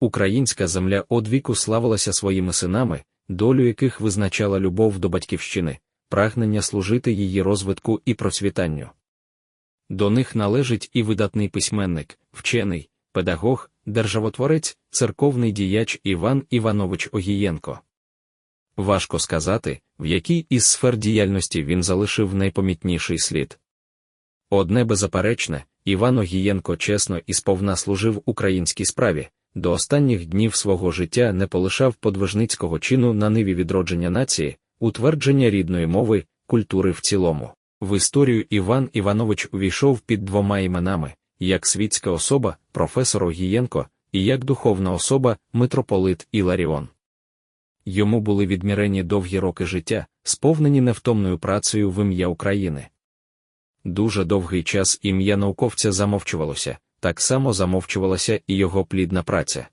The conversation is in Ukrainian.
Українська земля одвіку славилася своїми синами, долю яких визначала любов до батьківщини, прагнення служити її розвитку і процвітанню. До них належить і видатний письменник, вчений, педагог, державотворець, церковний діяч Іван Іванович Огієнко. Важко сказати, в якій із сфер діяльності він залишив найпомітніший слід. Одне беззаперечне, Іван Огієнко чесно і сповна служив українській справі, до останніх днів свого життя не полишав подвижницького чину на ниві відродження нації, утвердження рідної мови, культури в цілому. В історію Іван Іванович увійшов під двома іменами як світська особа, професор Огієнко, і як духовна особа, митрополит Іларіон. Йому були відмірені довгі роки життя, сповнені невтомною працею в ім'я України. Дуже довгий час ім'я науковця замовчувалося, так само замовчувалася і його плідна праця.